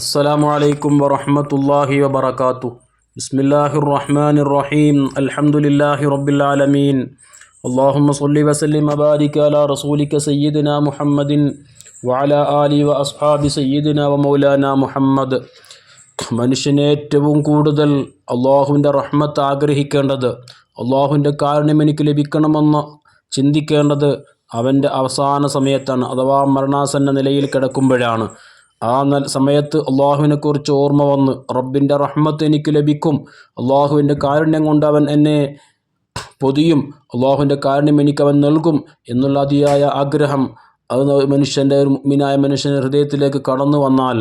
അസ്സലാമു അലൈക്കും വറഹമത്തല്ലാഹി വാത്തു ബിസ്മില്ലാഹി റഹ്മാൻ റഹീം അലഹമുല്ലാഹി റബ്ബിലാലമീൻ അള്ളാഹുമ്മ സല്ലി വസല്ലിം അബാരിക അല റസൂലിക സയ്യിദിന മുഹമ്മദിൻ വാല ആലി വ അസ്ഹാബി സയ്യിദിന വ മൗലാന മുഹമ്മദ്. മനുഷ്യന് ഏറ്റവും കൂടുതൽ അള്ളാഹുവിന്റെ റഹ്മത്ത് ആഗ്രഹിക്കേണ്ടത് അള്ളാഹുവിന്റെ കാരണം എനിക്ക് ലഭിക്കണമെന്ന് ചിന്തിക്കേണ്ടത് അവന്റെ അവസാന സമയത്താണ് അഥവാ മരണാസന്ന നിലയിൽ കിടക്കുമ്പോഴാണ്. ആ സമയത്ത് അള്ളാഹുവിനെക്കുറിച്ച് ഓർമ്മ വന്ന്. റബ്ബിന്റെ റഹ്മത്ത് എനിക്ക് ലഭിക്കും. അള്ളാഹുവിന്റെ കാരുണ്യം കൊണ്ട് അവൻ എന്നെ പൊതിയും. അള്ളാഹുവിന്റെ കാരുണ്യം എനിക്ക് അവൻ നൽകും എന്നുള്ള അതിയായ ആഗ്രഹം. അത് മനുഷ്യന്റെ ഒരു മുഗ്മിനായ മനുഷ്യന്റെ ഹൃദയത്തിലേക്ക് കടന്നു വന്നാൽ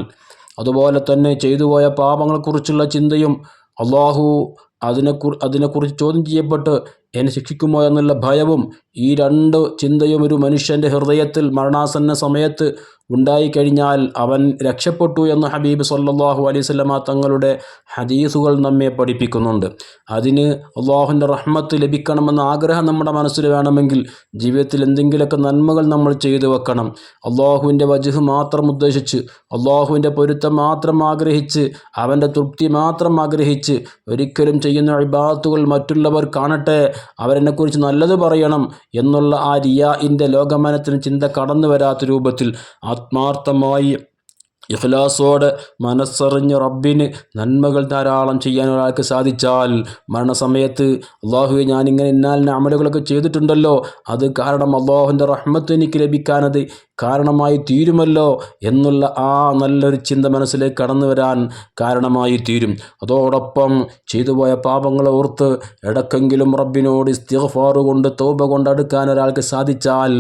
അതുപോലെ തന്നെ ചെയ്തു പോയ പാപങ്ങളെക്കുറിച്ചുള്ള ചിന്തയും അള്ളാഹു അതിനെക്കുറി അതിനെക്കുറിച്ച് ചോദ്യം ചെയ്യപ്പെട്ട് എന്നെ ശിക്ഷിക്കുമോ എന്നുള്ള ഭയവും ഈ രണ്ട് ചിന്തയും ഒരു മനുഷ്യന്റെ ഹൃദയത്തിൽ മരണാസന്ന സമയത്ത് ഉണ്ടായിക്കഴിഞ്ഞാൽ അവൻ രക്ഷപ്പെട്ടു എന്ന് ഹബീബ് സല്ലാഹു അലൈഹി സ്വലമ തങ്ങളുടെ ഹദീസുകൾ നമ്മെ പഠിപ്പിക്കുന്നുണ്ട്. അതിന് അള്ളാഹുവിന്റെ റഹ്മത്ത് ലഭിക്കണമെന്ന ആഗ്രഹം നമ്മുടെ മനസ്സിൽ വേണമെങ്കിൽ ജീവിതത്തിൽ എന്തെങ്കിലുമൊക്കെ നന്മകൾ നമ്മൾ ചെയ്തു വെക്കണം. അള്ളാഹുവിന്റെ വജുഹ് മാത്രം ഉദ്ദേശിച്ച് അള്ളാഹുവിന്റെ പൊരുത്തം മാത്രം ആഗ്രഹിച്ച് അവന്റെ തൃപ്തി മാത്രം ആഗ്രഹിച്ച് ഒരിക്കലും ചെയ്യുന്ന ഇബാത്തുകൾ മറ്റുള്ളവർ കാണട്ടെ അവരെന്നെക്കുറിച്ച് നല്ലത് പറയണം എന്നുള്ള ആ റിയാഇന്റെ ലോകമാനത്തിന് ചിന്ത കടന്നു വരാത്ത രൂപത്തിൽ ആത്മാർത്ഥമായി ഇഖ്ലാസോടെ മനസ്സറിഞ്ഞ് റബ്ബിന് നന്മകൾ ധാരാളം ചെയ്യാൻ ഒരാൾക്ക് സാധിച്ചാൽ മരണസമയത്ത് അള്ളാഹുവെ ഞാനിങ്ങനെ ഇന്നാലിന്റെ അമലുകളൊക്കെ ചെയ്തിട്ടുണ്ടല്ലോ. അത് കാരണം അള്ളാഹുവിന്റെ റഹ്മത്ത് എനിക്ക് ലഭിക്കാനത് കാരണമായി തീരുമല്ലോ എന്നുള്ള ആ നല്ലൊരു ചിന്ത മനസ്സിലേക്ക് കടന്നു വരാൻ കാരണമായി തീരും. അതോടൊപ്പം ചെയ്തുപോയ പാപങ്ങളെ ഓർത്ത് ഇടക്കെങ്കിലും റബ്ബിനോട് ഇസ്തിഗ്ഫാറ് കൊണ്ട് തോപ കൊണ്ട് അടുക്കാൻ ഒരാൾക്ക് സാധിച്ചാൽ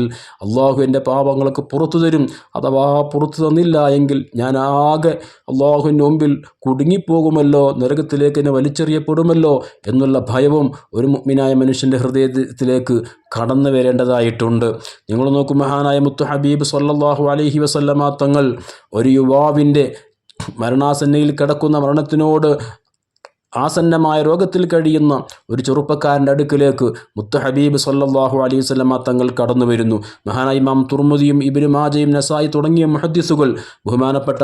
അള്ളാഹു എന്റെ പാപങ്ങൾക്ക് പുറത്തു തരും. അഥവാ പുറത്തു തന്നില്ല എങ്കിൽ ഞാൻ ആകെ അള്ളാഹുവിന്റെ മുമ്പിൽ കുടുങ്ങിപ്പോകുമല്ലോ നരകത്തിലേക്ക് എന്നെ വലിച്ചെറിയപ്പെടുമല്ലോ എന്നുള്ള ഭയവും ഒരു മുഗ്മിനായ മനുഷ്യന്റെ ഹൃദയത്തിലേക്ക് കടന്നു വരേണ്ടതായിട്ടുണ്ട്. നിങ്ങൾ നോക്കും മഹാനായ മുത്തു ഹബീബ് സല്ലാഹു അലഹി വസല്ലമ തങ്ങൾ ഒരു യുവാവിന്റെ മരണാസന്നയിൽ കിടക്കുന്ന മരണത്തിനോട് ആസന്നമായ രോഗത്തിൽ കഴിയുന്ന ഒരു ചെറുപ്പക്കാരന്റെ അടുക്കിലേക്ക് മുത്ത ഹബീബ് സല്ലാഹു അലൈഹി സ്വലമ തങ്ങൾ കടന്നു വരുന്നു. മഹാനായിമാം തുർമുദിയും ഇബിന് മാജയും നസായി തുടങ്ങിയ മുഹദ്ദിസുകൾ ബഹുമാനപ്പെട്ട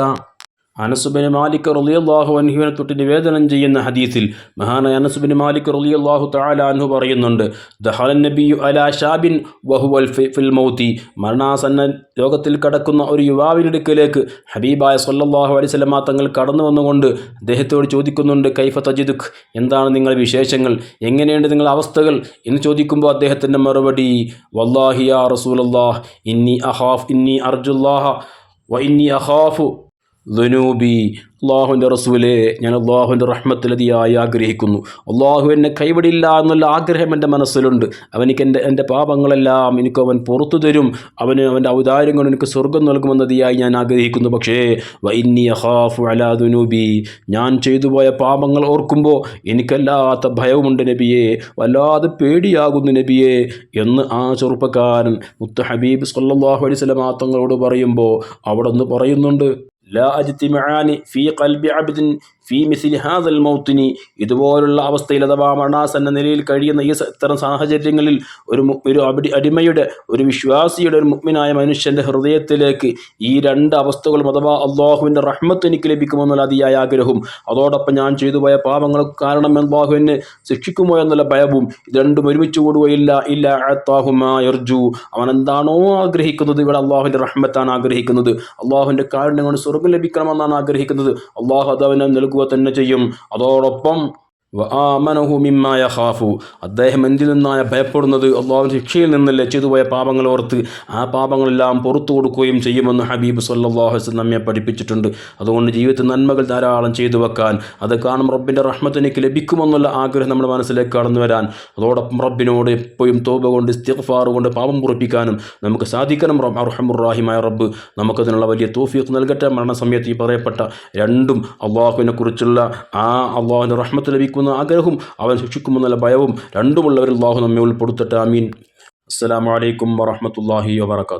അനസുബിന് മാലിക് റളിയല്ലാഹു അൻഹുവിനെ തൊട്ട് നിവേദനം ചെയ്യുന്ന ഹദീസിൽ മഹാനായ അനസുബിന് മാലിക് റളിയല്ലാഹു തആല അൻഹു പറയുന്നുണ്ട് ദഹലൻ നബിയു അലാ ഷാബിൻ വഹുവൽ ഫിൽ മൗത്തി. മരണാസന്ന ലോകത്തിൽ കടക്കുന്ന ഒരു യുവാവിനടുക്കിലേക്ക് ഹബീബായ സല്ലല്ലാഹു അലൈഹി വസല്ലമ തങ്ങൾ കടന്നു വന്നുകൊണ്ട് അദ്ദേഹത്തോട് ചോദിക്കുന്നുണ്ട് കൈഫ തജിദുഖ് എന്താണ് നിങ്ങളുടെ വിശേഷങ്ങൾ? എങ്ങനെയുണ്ട് നിങ്ങളുടെ അവസ്ഥകൾ? എന്ന് ചോദിക്കുമ്പോൾ അദ്ദേഹത്തിന്റെ മറുപടി വല്ലാഹിയ റസൂലല്ലാഹ് ഇന്നി അഹാഫ് ഇന്നി അർജുല്ലാഹ വ ഇന്നി അഹാഫു ദുനൂബി അള്ളാഹുവിന്റെ റസൂലെ ഞാൻ അള്ളാഹുവിന്റെ റഹ്മത്തിലതിയായി ആഗ്രഹിക്കുന്നു. അള്ളാഹു എന്നെ കൈവിടില്ല എന്നുള്ള ആഗ്രഹം എന്റെ മനസ്സിലുണ്ട്. അവനിക്ക് എന്റെ എന്റെ പാപങ്ങളെല്ലാം എനിക്ക് അവൻ പുറത്തു തരും. അവന് അവന്റെ ഔദാര്യം കൊണ്ട് എനിക്ക് സ്വർഗം നൽകുമെന്നതിയായി ഞാൻ ആഗ്രഹിക്കുന്നു. പക്ഷേ വൈന്നി അഹാഫു അലാ ദുനൂബി ഞാൻ ചെയ്തു പോയ പാപങ്ങൾ ഓർക്കുമ്പോൾ എനിക്കല്ലാത്ത ഭയവുമുണ്ട് നബിയെ. വല്ലാതെ പേടിയാകുന്നു നബിയെ എന്ന് ആ ചെറുപ്പക്കാരൻ മുത്ത ഹബീബ് സല്ലാഹു അലൈഹി സ്വലം തങ്ങളോട് പറയുമ്പോൾ അവിടെ ഒന്ന് പറയുന്നുണ്ട്. لا أجتمعان في قلب عبد ഫീ ഹാദൽ മൗത്തിനി. ഇതുപോലുള്ള അവസ്ഥയിൽ അഥവാ മണാസ് എന്ന നിലയിൽ കഴിയുന്ന ഈ ഇത്തരം സാഹചര്യങ്ങളിൽ ഒരു ഒരു അടി അടിമയുടെ ഒരു വിശ്വാസിയുടെ ഒരു മുഗ്മിനായ മനുഷ്യന്റെ ഹൃദയത്തിലേക്ക് ഈ രണ്ട് അവസ്ഥകളും അഥവാ അള്ളാഹുവിന്റെ റഹ്മത്ത് എനിക്ക് ലഭിക്കുമെന്നുള്ള അതിയായ ആഗ്രഹവും അതോടൊപ്പം ഞാൻ ചെയ്തു പോയ പാപങ്ങൾക്ക് കാരണം അള്ളാഹു എന്നെ ശിക്ഷിക്കുമോ എന്നുള്ള ഭയവും ഇത് രണ്ടും ഒരുമിച്ച് കൂടുകയില്ല. ഇല്ല അത്താഹുമാർജു അവൻ എന്താണോ ആഗ്രഹിക്കുന്നത് ഇവിടെ അള്ളാഹുവിന്റെ റഹ്മത്താണ് ആഗ്രഹിക്കുന്നത്. അള്ളാഹുവിന്റെ കാരുണ്യം കൊണ്ട് സ്വർഗം ലഭിക്കണമെന്നാണ് ആഗ്രഹിക്കുന്നത്. അള്ളാഹു അത് അവനെ നൽകുക തന്നെ ചെയ്യും. അതോടൊപ്പം മിമ്മായ ഹാഫു അദ്ദേഹം എന്തിൽ നിന്നാണ് ഭയപ്പെടുന്നത്? അള്ളാഹുവിന്റെ ശിക്ഷയിൽ നിന്നല്ലേ ചെയ്തുപോയ പാപങ്ങൾ ഓർത്ത് ആ പാപങ്ങളെല്ലാം പുറത്തു കൊടുക്കുകയും ചെയ്യുമെന്ന് ഹബീബ് സല്ലാഹു നമ്മെ പഠിപ്പിച്ചിട്ടുണ്ട്. അതുകൊണ്ട് ജീവിതത്തിൽ നന്മകൾ ധാരാളം ചെയ്തു വെക്കാൻ അത് കാണും റബ്ബിന്റെ റഹ്മത്ത് എനിക്ക് ലഭിക്കുമെന്നുള്ള ആഗ്രഹം നമ്മുടെ മനസ്സിലേക്ക് കടന്നു വരാൻ അതോടൊപ്പം റബ്ബിനോട് എപ്പോഴും തോപ കൊണ്ട് ഇസ്തിഫാർ കൊണ്ട് പാപം പുറപ്പിക്കാനും നമുക്ക് സാധിക്കണം. റബ്ബ് റഹമുറാഹിമായ റബ്ബ് നമുക്കതിനുള്ള വലിയ തോഫീഖ് നൽകട്ടെ. മരണസമയത്ത് ഈ പറയപ്പെട്ട രണ്ടും അള്ളാഹുവിനെ കുറിച്ചുള്ള ആ അള്ളാഹുവിന്റെ റഹ്മത്ത് ലഭിക്കും ലഭിക്കുന്ന ആഗ്രഹവും അവൻ ശിക്ഷിക്കുമെന്നുള്ള ഭയവും രണ്ടുമുള്ളവരിൽ അള്ളാഹു നമ്മെ ഉൾപ്പെടുത്തട്ടെ. അമീൻ അസ്സാം വലൈക്കും വറഹമത്തല്ലാഹി വാത്തു